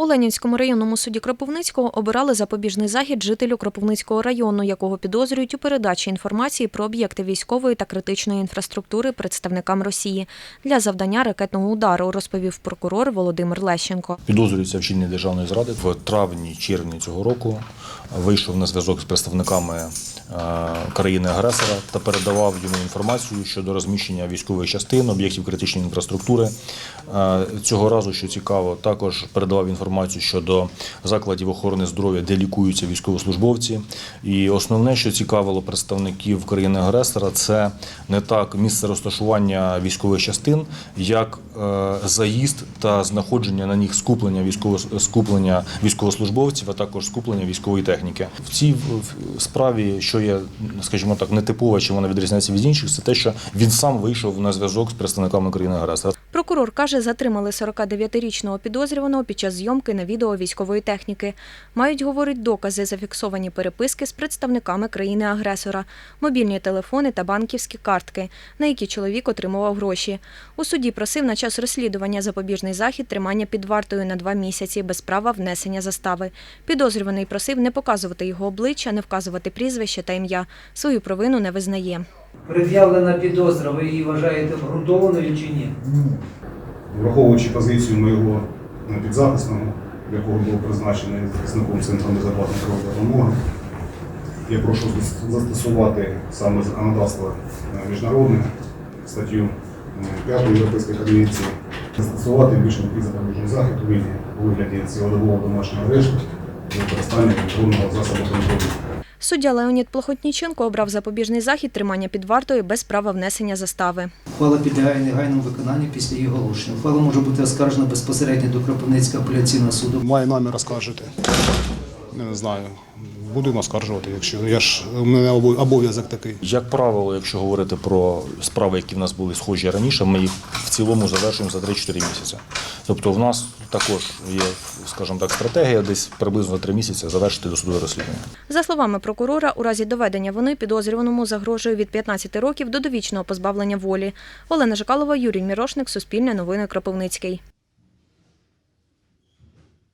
У Ленінському районному суді Кропивницького обирали запобіжний захід жителю Кропивницького району, якого підозрюють у передачі інформації про об'єкти військової та критичної інфраструктури представникам Росії для завдання ракетного удару, розповів прокурор Володимир Лещенко. Підозрюється в вчиненні державної зради. В травні-червні цього року вийшов на зв'язок з представниками країни-агресора та передавав йому інформацію щодо розміщення військових частин, об'єктів критичної інфраструктури. Е, Цього разу, що цікаво, також передавав інформацію щодо закладів охорони здоров'я, де лікуються військовослужбовці. І основне, що цікавило представників країни-агресора, це не так місце розташування військових частин, як е, заїзд та знаходження на них скуплення військово скуплення військовослужбовців, а також скуплення військової техніки. В цій справі, що є, скажімо так, нетипова, чи вона відрізняється від інших, це те, що він сам вийшов на зв'язок з представниками країни-агресора. Прокурор каже, затримали 49-річного підозрюваного під час зйомки на відео військової техніки. Мають, говорить, докази, зафіксовані переписки з представниками країни-агресора, мобільні телефони та банківські картки, на які чоловік отримував гроші. У суді просив на час розслідування запобіжний захід тримання під вартою на два місяці без права внесення застави. Підозрюваний просив не показувати його обличчя, не вказувати прізвище та ім'я. Свою провину не визнає. Пред'явлена підозра, ви її вважаєте обґрунтованою чи ні? Враховуючи позицію моєго е, підзахисного, якого був призначений захисником Центру незаплатної правової допомоги, я прошу застосувати саме законодавство е, міжнародне, статтю 5 Європейської конвенції, застосувати більш м'який запобіжний захід у вигляді- цілодобового домашнього арешту використання контрольного засобу контролю. Суддя Леонід Плохотніченко обрав запобіжний захід тримання під вартою без права внесення застави. Ухвала підлягає негайному виконанню після її оголошення. Ухвала може бути оскаржена безпосередньо до Кропивницького апеляційного суду. Має намір оскаржити. Я не знаю. Будемо оскаржувати, якщо я ж у мене обов'язок такий. Як правило, якщо говорити про справи, які в нас були схожі раніше, ми їх в цілому завершуємо за 3-4 місяці. Тобто в нас також є, скажімо так, стратегія десь приблизно за 3 місяці завершити досудове розслідування. За словами прокурора, у разі доведення вини підозрюваному загрожує від 15 років до довічного позбавлення волі. Олена Жикалова, Юрій Мірошник, Суспільне новини Кропивницький.